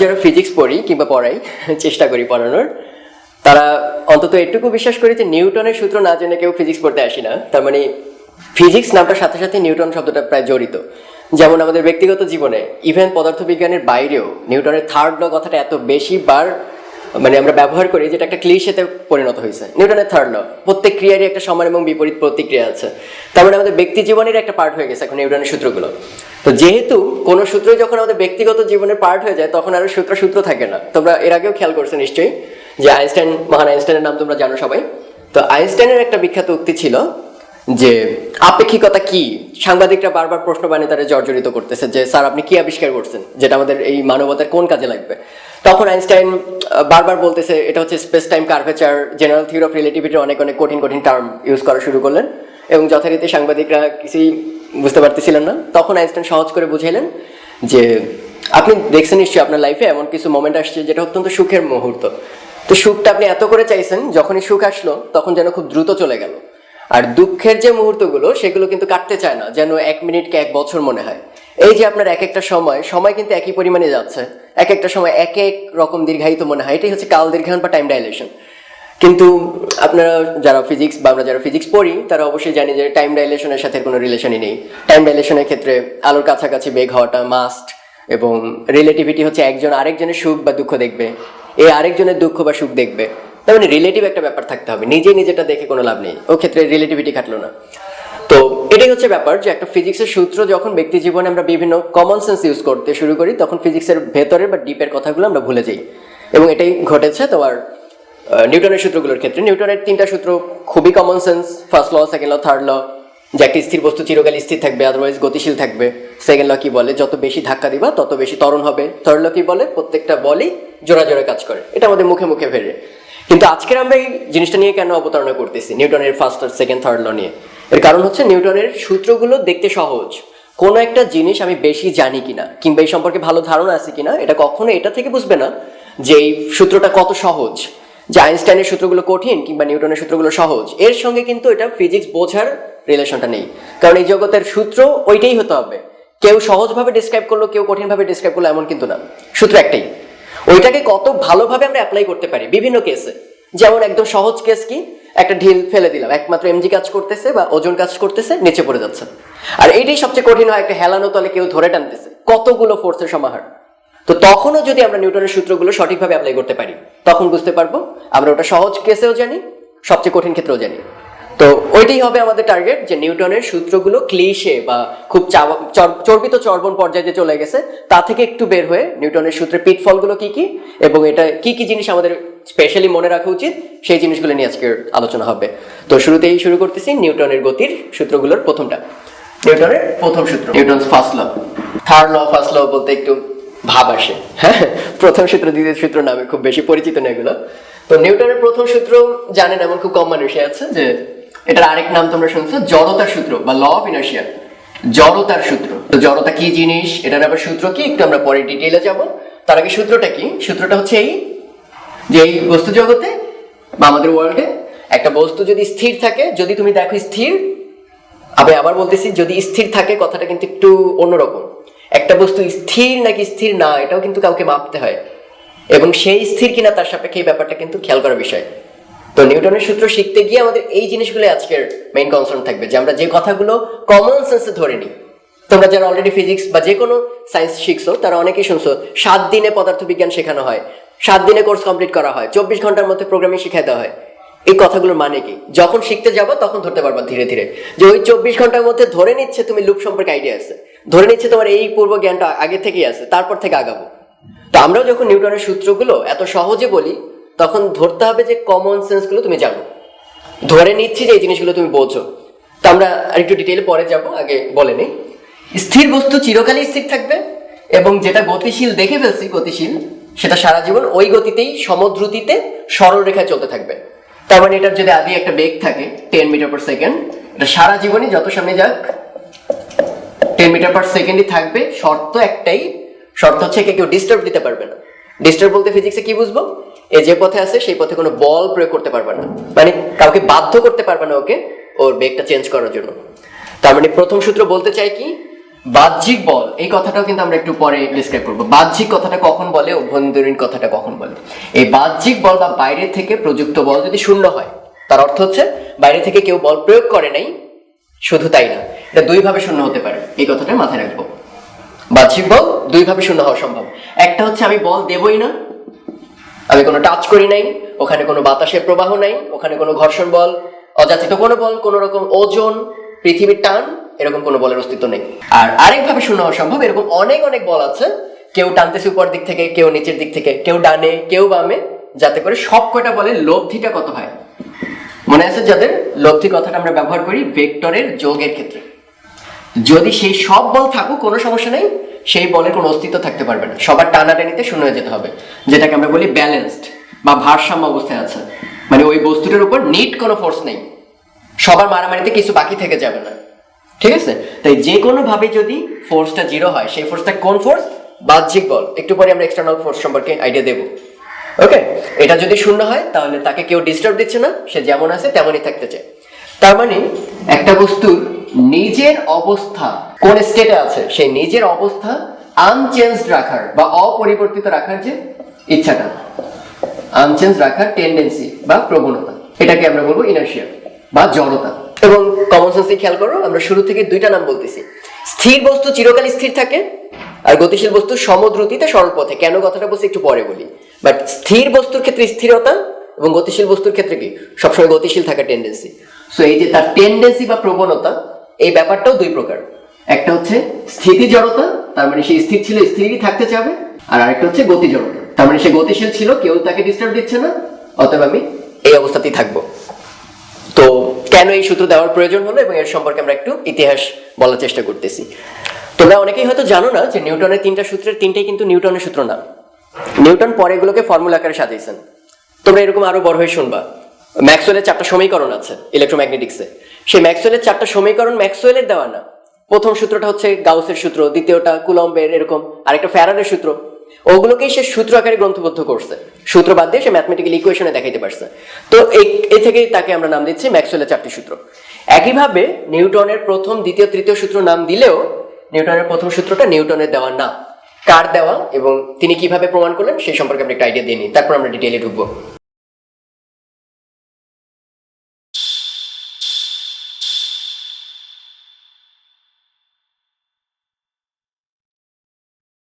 যারা ফিজিক্স পড়ি কিংবা পড়াই, চেষ্টা করি পড়ানোর, তারা অন্তত এটুকু বিশ্বাস করি যে নিউটনের সূত্র না জেনে কেউ ফিজিক্স পড়তে আসি না। তার মানে ফিজিক্স নামটার সাথে সাথে নিউটন শব্দটা প্রায় জড়িত। যেমন আমাদের ব্যক্তিগত জীবনে ইভেন পদার্থবিজ্ঞানের বাইরেও নিউটনের থার্ড ল কথাটা এত বেশি বার মানে আমরা ব্যবহার করি যেটা একটা ক্লিশেতে পরিণত হয়েছে। নিউটনের থার্ড ল প্রত্যেক ক্রিয়ারই একটা সমান এবং বিপরীত প্রতিক্রিয়া আছে। তার মানে আমাদের ব্যক্তি জীবনের একটা পার্ট হয়ে গেছে এখন নিউটনের সূত্রগুলো। তো যেহেতু কোনো সূত্রই যখন আমাদের ব্যক্তিগত জীবনের পার্ট হয়ে যায়, তখন আর সূত্র সূত্র থাকে না। তোমরা এর আগেও খেয়াল করছ নিশ্চয়ই যে আইনস্টাইন, মহান আইনস্টাইনের নাম তোমরা জানো সবাই। তো আইনস্টাইনের একটা বিখ্যাত উক্তি ছিল যে আপেক্ষিকতা কি? সাংবাদিকরা বারবার প্রশ্ন বানিয়ে তারা জর্জরিত করতেছে যে, স্যার, আপনি কি আবিষ্কার করছেন? যেটা আমাদের এই মানবতার কোন কাজে লাগবে? তখন আইনস্টাইন বারবার বলতেছে, এটা হচ্ছে space time curvature, general theory of রিলেটিভিটির অনেক অনেক কঠিন কঠিন টার্ম ইউজ করা শুরু করলেন। এবং যথারীতি সাংবাদিকরা কিছুই বুঝতে পারতেছিলেন না। তখন আইনস্টাইন সহজ করে বুঝাইলেন যে, আপনি দেখছেন নিশ্চয়ই আপনার লাইফে এমন কিছু মোমেন্ট আসছে যেটা অত্যন্ত সুখের মুহূর্ত। তো সুখটা আপনি এত করে চাইছেন, যখনই সুখ আসলো, তখন যেন খুব দ্রুত চলে গেল। আর দুঃখের যে মুহূর্তগুলো, সেগুলো কিন্তু কাটতে চায় না, যেন এক মিনিটকে এক বছর মনে হয়। এই যে আপনার এক একটা সময় সময় কিন্তু একই পরিমাণে যাচ্ছে। এক একটা সময় এক এক রকম দীর্ঘায়িত মনে হয়। এটাই হচ্ছে কাল দীর্ঘায়ন বা টাইম ডাইলেশন কিন্তু আপনারা যারা ফিজিক্স বা আমরা যারা ফিজিক্স পড়ি, তারা অবশ্যই জানি যে টাইম ডাইলেশনের সাথে কোনো রিলেশনই নেই। টাইম ডাইলেশনের ক্ষেত্রে আলোর কাছাকাছি বেগ হওয়াটা মাস্ট এবং রিলেটিভিটি হচ্ছে একজন আরেকজনের সুখ বা দুঃখ দেখবে। এই আরেকজনের দুঃখ বা সুখ দেখবে। তার মানে রিলেটিভ একটা ব্যাপার থাকতে হবে। নিজে নিজেটা দেখে কোনো লাভ নেই। ও ক্ষেত্রে রিলেটিভিটি খাটলো না। তো এটাই হচ্ছে ব্যাপার যে একটা ফিজিক্সের সূত্র যখন ব্যক্তি জীবনে আমরা বিভিন্ন কমন সেন্স ইউজ করতে শুরু করি, তখন ফিজিক্সের ভেতরের বা ডিপের কথাগুলো আমরা ভুলে যাই। এবং এটাই ঘটেছে তোমার নিউটনের সূত্রগুলোর ক্ষেত্রে। নিউটনের তিনটা সূত্র খুবই common sense first law second law third law যে একটি স্থির বস্তু চিরকাল স্থির থাকবে আদারওয়াইজ গতিশীল থাকবে। সেকেন্ড ল কি বলে? যত বেশি ধাক্কা দিবা, তত বেশি ত্বরণ হবে। থার্ড ল কি বলে? প্রত্যেকটা বলই জোড়া জোড়া কাজ করে। এটা আমাদের মুখে মুখে ফেরে কিন্তু আজকের আমরা এই জিনিসটা নিয়ে কেন অবতারণা করতেছি? নিউটনের ফার্স্ট আর সেকেন্ড থার্ড ল নিয়ে। এর কারণ হচ্ছে নিউটনের সূত্রগুলো দেখতে সহজ। কোনো একটা জিনিস আমি বেশি জানি কিনা, কিংবা এই সম্পর্কে ভালো ধারণা আছে কিনা, এটা কখনো এটা থেকে বুঝবে না যে এই সূত্রটা কত সহজ। যে আইনস্টাইনের সূত্রগুলো কঠিন, কিংবা নিউটনের সূত্রগুলো সহজ। এর সঙ্গে কিন্তু এটা ফিজিক্স বোঝার রিলেশনটা নেই। কারণ এই জগতের সূত্র ওইটাই হতে হবে। কেউ সহজভাবে ডিসক্রাইব করল, কেউ কঠিনভাবে ডিসক্রাইব করল, এমন কিন্তু না। সূত্র একটাই। ওইটাকে কত ভালোভাবে আমরা অ্যাপ্লাই করতে পারি বিভিন্ন কেসে যেমন একদম সহজ কেস কি? একটা ঢিল ফেলে দিলাম, একমাত্র এমজি কাজ করতেছে বা ওজন কাজ করতেছে, নিচে পড়ে যাচ্ছে। আর এইটাই সবচেয়ে কঠিন হয়, একটা হেলানো তলে কেউ ধরে টানতেছে। কতগুলো ফোর্সের সমাহার? তো তখনও যদি আমরা নিউটনের সূত্রগুলো সঠিকভাবে অ্যাপ্লাই করতে পারি, তখন বুঝতে পারব, আমরা ওটা সহজ কেসেও জানি, সবচেয়ে কঠিন ক্ষেত্রেও জানি। তো ওইটাই হবে আমাদের টার্গেট যে নিউটনের সূত্রগুলো ক্লিশে বা খুব চর্বিত চর্বণ পর্যায়ে যে চলে গেছে তা থেকে একটু বের হয়ে নিউটনের সূত্রের পিটফলগুলো কি কি এবং এটা কি কি জিনিস আমাদের স্পেশালি মনে রাখা উচিত সেই জিনিসগুলো নিয়ে আজকের আলোচনা হবে। তো শুরুতেই শুরু করতেছি নিউটনের গতির সূত্রগুলোর প্রথমটা। নিউটনের প্রথম সূত্র। Newton first law. Third law first law বলতে একটু ভাব আসে। হ্যাঁ প্রথম সূত্র দ্বিতীয় সূত্র নামে খুব বেশি পরিচিত না এগুলো। তো নিউটনের প্রথম সূত্র জানেন এমন খুব কম মানুষই আছে যে এটার আরেক নাম তোমরা শুনছো জড়তার সূত্র বা ল অফ ইনার্শিয়া জড়তার সূত্র। তো জড়তা কি জিনিস? এটার আবার সূত্র কি? একটু আমরা পরে ডিটেইলে যাব। তার আগে সূত্রটা কি? সূত্রটা হচ্ছে এই যে এই বস্তু জগতে বা আমাদের ওয়ার্ল্ডে একটা বস্তু যদি স্থির থাকে, যদি তুমি দেখো স্থির, আমি আবার বলতেছি, যদি স্থির থাকে, কথাটা কিন্তু একটু অন্যরকম। একটা বস্তু স্থির নাকি স্থির না, এটাও কিন্তু কাউকে মাপতে হয়। এবং সেই স্থির কিনা তার সাপেক্ষে এই ব্যাপারটা কিন্তু খেয়াল করার বিষয়। তো নিউটনের সূত্র শিখতে গিয়ে আমাদের এই জিনিসগুলো আজকের মেইন কনসার্ন থাকবে, যে আমরা যে কথাগুলো কমন সেন্সে ধরে নিই। তোমরা যারা অলরেডি ফিজিক্স বা যে কোনো সায়েন্স শিখছো, তারা অনেকেই শুনছো, সাত দিনে পদার্থবিজ্ঞান শেখানো হয়, সাত দিনে কোর্স কমপ্লিট করা হয়, চব্বিশ ঘণ্টার মধ্যে প্রোগ্রামিং শিখাই দেওয়া হয়। এই কথাগুলোর মানে কি? যখন শিখতে যাব, তখন ধরতে পারবা ধীরে ধীরে। যে ওই চব্বিশ ঘণ্টার মধ্যে ধরে নিচ্ছে তুমি লুপ সম্পর্কে আইডিয়া আছে। ধরে নিচ্ছে তোমার এই পূর্ব জ্ঞানটা আগে থেকেই আছে, তারপর থেকে আগাবো। তো আমরাও যখন নিউটনের সূত্রগুলো এত সহজে বলি তখন ধরতে হবে যে কমন সেন্সগুলো তুমি জানো। ধরে নিচ্ছি যে এই জিনিসগুলো তুমি বোঝো তো আমরা আরেকটু ডিটেইলে পরে যাব, আগে বলে নিই। স্থির বস্তু চিরকালই স্থির থাকবে এবং যেটা গতিশীল দেখে ফেলছি, গতিশীল, সেটা সারা জীবন ওই গতিতেই, সমদ্রুতিতে, সরল রেখায় চলতে থাকবে। তার মানে এটার যদি আদি একটা বেগ থাকে টেন মিটার পার সেকেন্ড এটা সারা জীবনই যত সামনে যাক টেন মিটার পার সেকেন্ডই থাকবে, শর্ত একটাই, শর্ত হচ্ছে একে কেউ ডিস্টার্ব দিতে পারবে না। ডিস্টার্ব বলতে ফিজিক্সে কি বুঝব? এ যে পথে আছে, সেই পথে কোনো বল প্রয়োগ করতে পারবে না। মানে কাউকে বাধ্য করতে পারবে না ওকে, ওর বেগটা চেঞ্জ করার জন্য। তার মানে প্রথম সূত্র বলতে চাই কি? বাহ্যিক বল। এই কথাটাও কিন্তু আমরা একটু পরে ডিসক্রাইব করব। বাহ্যিক কথাটা কখন বলে? অভ্যন্তরীণ কথাটা কখন বলে? এই বাহ্যিক বল বা বাইরে থেকে প্রযুক্ত বল যদি শূন্য হয়, তার অর্থ হচ্ছে বাইরে থেকে কেউ বল প্রয়োগ করে নাই, শুধু তাই না। এটা দুইভাবে শূন্য হতে পারে। এই কথাটা মাথায় রাখব। বাহ্যিক বল দুইভাবে শূন্য হওয়া সম্ভব। একটা হচ্ছে আমি বল দেবই না, আমি কোনো টাচ করি নাই, ওখানে কোনো বাতাসের প্রবাহ নাই, ওখানে কোনো ঘর্ষণ বল, অযাচিত কোনো বল, কোনো রকম ওজন, পৃথিবীর টান, এরকম কোনো বলের অস্তিত্ব নেই। আর আরেকভাবে শূন্য হওয়া সম্ভব, এরকম অনেক অনেক বল আছে, কেউ টানতেছে উপর দিক থেকে, কেউ নিচের দিক থেকে, কেউ ডানে, কেউ বামে, যাতে করে সব কয়টা বলে লব্ধিটা কত হয়। মনে আছে যাদের লব্ধি কথাটা আমরা ব্যবহার করি, ভেক্টরের যোগের ক্ষেত্রে। যদি সেই সব বল থাকুক, কোনো সমস্যা নেই, সেই বলের কোনো অস্তিত্ব থাকতে পারবে না। সবার টানাটানিতে শূন্য হয়ে যেতে হবে, যেটাকে আমরা বলি ব্যালেন্সড বা ভারসাম্য অবস্থায় আছে। মানে ওই বস্তুটার উপর নিট কোনো ফোর্স নেই। সবার মারামারিতে কিছু বাকি থেকে যাবে না। ঠিক আছে? তাই যে কোনো ভাবে যদি ফোর্সটা জিরো হয়, সেই ফোর্সটা কোন ফোর্স বাহ্যিক বল। একটু পরে আমরা এক্সটার্নাল ফোর্স সম্পর্কে আইডিয়া দেব। ওকে এটা যদি শূন্য হয়, তাহলে তাকে কেউ ডিস্টার্ব দিচ্ছে না, সে যেমন আছে, তেমনই থাকতে চায়। তার মানে একটা বস্তুর নিজের অবস্থা, কোন স্টেটে আছে, সেই নিজের অবস্থা আনচেঞ্জড রাখার বা অপরিবর্তিত রাখার যে ইচ্ছাটা আনচেঞ্জ রাখার টেন্ডেন্সি বা প্রবণতা, এটাকে আমরা বলব ইনার্শিয়া বা জড়তা। এবং কমন সেন্সে খেয়াল করো, আমরা শুরু থেকে দুইটা নাম বলতেছি। স্থির বস্তু চিরকাল স্থির থাকে আর গতিশীল বস্তু সমদ্রুতিতে সরল পথে। কেন কথাটা বলছি একটু পরে বলি। বাট স্থির বস্তুর ক্ষেত্রে স্থিরতা এবং গতিশীল বস্তুর ক্ষেত্রে কি? সবসময় গতিশীল থাকার টেন্ডেন্সি সো এই যে তার টেন্ডেন্সি বা প্রবণতা এই ব্যাপারটাও দুই প্রকার। একটা হচ্ছে স্থিতি জড়তা, তার মানে সে স্থির ছিল, স্থিরই থাকতে চাবে। আর আরেকটা হচ্ছে গতি জড়তা, তার মানে সে গতিশীল ছিল, কেউ তাকে ডিস্টার্ব দিচ্ছে না, অতএব আমি এই অবস্থাতেই থাকব। তো কেন এই সূত্র দেওয়ার প্রয়োজন হলো এবং এর সম্পর্কে আমরা একটু ইতিহাস বলার চেষ্টা করতেছি। তোমরা অনেকেই হয়তো জানো না যে নিউটনের তিনটা সূত্রের তিনটাই কিন্তু নিউটনের সূত্র না নিউটন পরে এগুলোকে ফর্মুলা আকারে সাজিয়েছেন। তোমরা এরকম আরও বড় হয়ে শুনবা। ম্যাক্সওয়েলের চারটা সমীকরণ আছে ইলেকট্রোম্যাগনেটিক্সে সেই ম্যাক্সওয়েলের চারটা সমীকরণ ম্যাক্সওয়েলের দেওয়া না। প্রথম সূত্রটা হচ্ছে গাউসের সূত্র, দ্বিতীয়টা কুলম্বের এরকম, আরেকটা ফ্যারাডের সূত্র। ওগুলোকেই সে সূত্র আকারে গ্রন্থবদ্ধ করছে। সূত্র বাদ দিয়ে সে ম্যাথমেটিক্যাল ইকুয়েশনে দেখাইতে পারছে। তো এই, এ থেকেই তাকে আমরা নাম দিচ্ছি ম্যাক্সওয়েলের চারটি সূত্র। একইভাবে নিউটনের প্রথম, দ্বিতীয়, তৃতীয় সূত্র নাম দিলেও নিউটনের প্রথম সূত্রটা নিউটনের দেওয়া না। কার দেওয়া এবং তিনি কীভাবে প্রমাণ করলেন, সেই সম্পর্কে আমরা একটা আইডিয়া দিয়ে নিই। তারপর আমরা ডিটেইলে ঢুকবো।